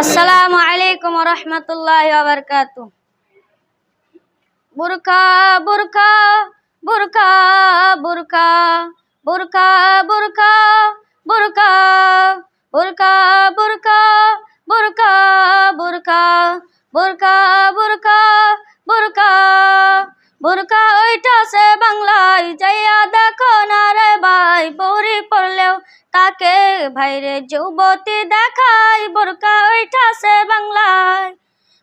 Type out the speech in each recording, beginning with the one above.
আসসালামু আলাইকুম রহমতুল্লাহ বারকাত বুরখা বুরখা বুরখা বুরখা বুরখা বুরখা বুরখা বুরখা বুরখা বুরখা বুরখা বুরখা বুরখা বুরখা বুরখা ওইটা সে বাংলায় ভাইরে যুবতী দেখাই, বোরকা ওইটা সে বাংলায়।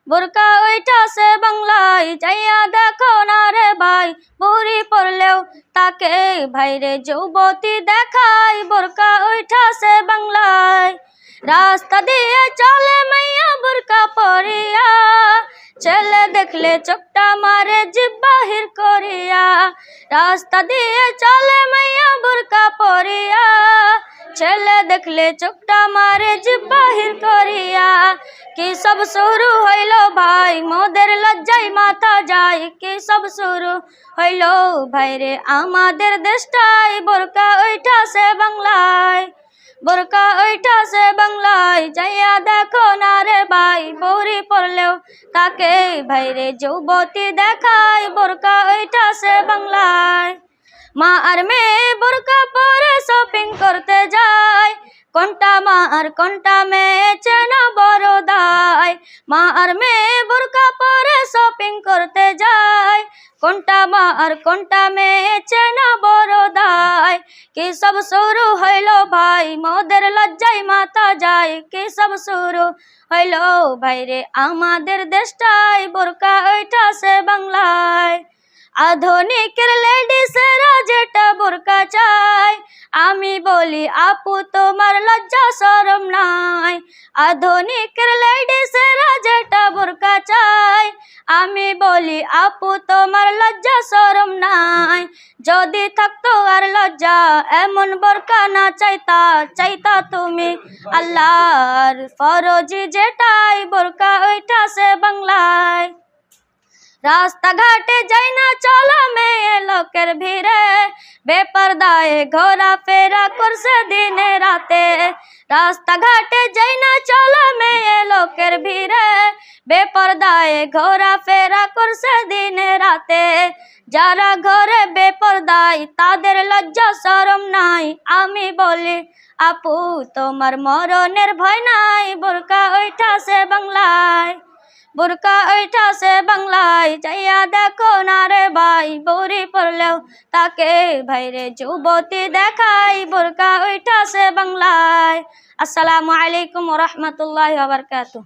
বোরকা ওইটা সে বাংলায়, যাইয়া দেখো না রে ভাই বৌরি পড়লেও তাকে। ভাইরে যুবতী দেখাই, বোরকা ওইটা সে বাংলায়। রাস্তা দিয়ে চলে মাইয়া বোরকা পরিয়া। ছেলে দেখলে চোখটা মারে জিভ বাহির করিয়া। রাস্তা দিয়ে চলে মাইয়া বোরকা পরিয়া। ছেলে দেখলে চোখটা মারে জিভ বাহির করিয়া। কি সব শুরু হইল ভাই? মোদের লজ্জাই মাথা যায়। কি সব শুরু হইল ভাইরে আমাদের দেশটাই বোরকা ওইটা সে বাংলায়। বোরকা ওইটা সে বাংলায়। যাইয়া দেখো না রে ভাই? বৌরি পড়লেও তাকে ভাইরে যুবতী দেখায় বোরকা ওইটা সে বাংলায়। মা আর শপিং করতে যায়। কোনটা আর কোনটা মেয়ে চেনা বড় দায়? মা আর মেয়ে বোরকা পরে শপিং করতে যায়। কোনটা মা আর কোনটা মেয়ে চেনা বড় দায়? কি সব শুরু হইল ভাই? মোদের লজ্জাই মাথা যায়। কি সব শুরু হইল ভাইরে আমাদের দেশটাই বোরকা ওইটা সে বাংলায়। আধুনিকের লেডিসেরা যেটা বোরকা চায় আমি বলি, আপু, তোমার লজ্জা সরম নাই। আধুনিকের লেডিসেরা যেটা বোরকা চায় আমি বলি, আপু, তোমার লজ্জা সরম নাই। যদি থাকতো আর লজ্জা, এমন বোরকা না চাইতা চাইতা তুমি আল্লাহর ফরজি যেটাই বোরকা ওইটা সে বাংলায় রাস্তাঘাটে যাই না, চলো মেয়ে লোকের ভিড়ে। বেপরদায় ঘোরা ফেরা করছে দিনে রাতে। রাস্তাঘাটে যাই না, চলো মেয়ে লোকের ভিড়ে। বেপরদায় ঘোরা ফেরা করছে দিনে রাতে। যারা ঘরে বেপরদায়, তাদের লজ্জা সরম নাই। আমি বলি, আপু, তোমার মরণের ভয় নাই, বোরকা ওইটা সে বাংলায়। বোরকা ওইটা সে বাংলায় যাইয়া দেখো না রে ভাই বৌরি পড়লেও তাকে ভাইরে যুবতী দেখাই বোরকা ওইটা সে বাংলায় আসসালামু আলাইকুম রহমতুল্লাহ বারকাতুহ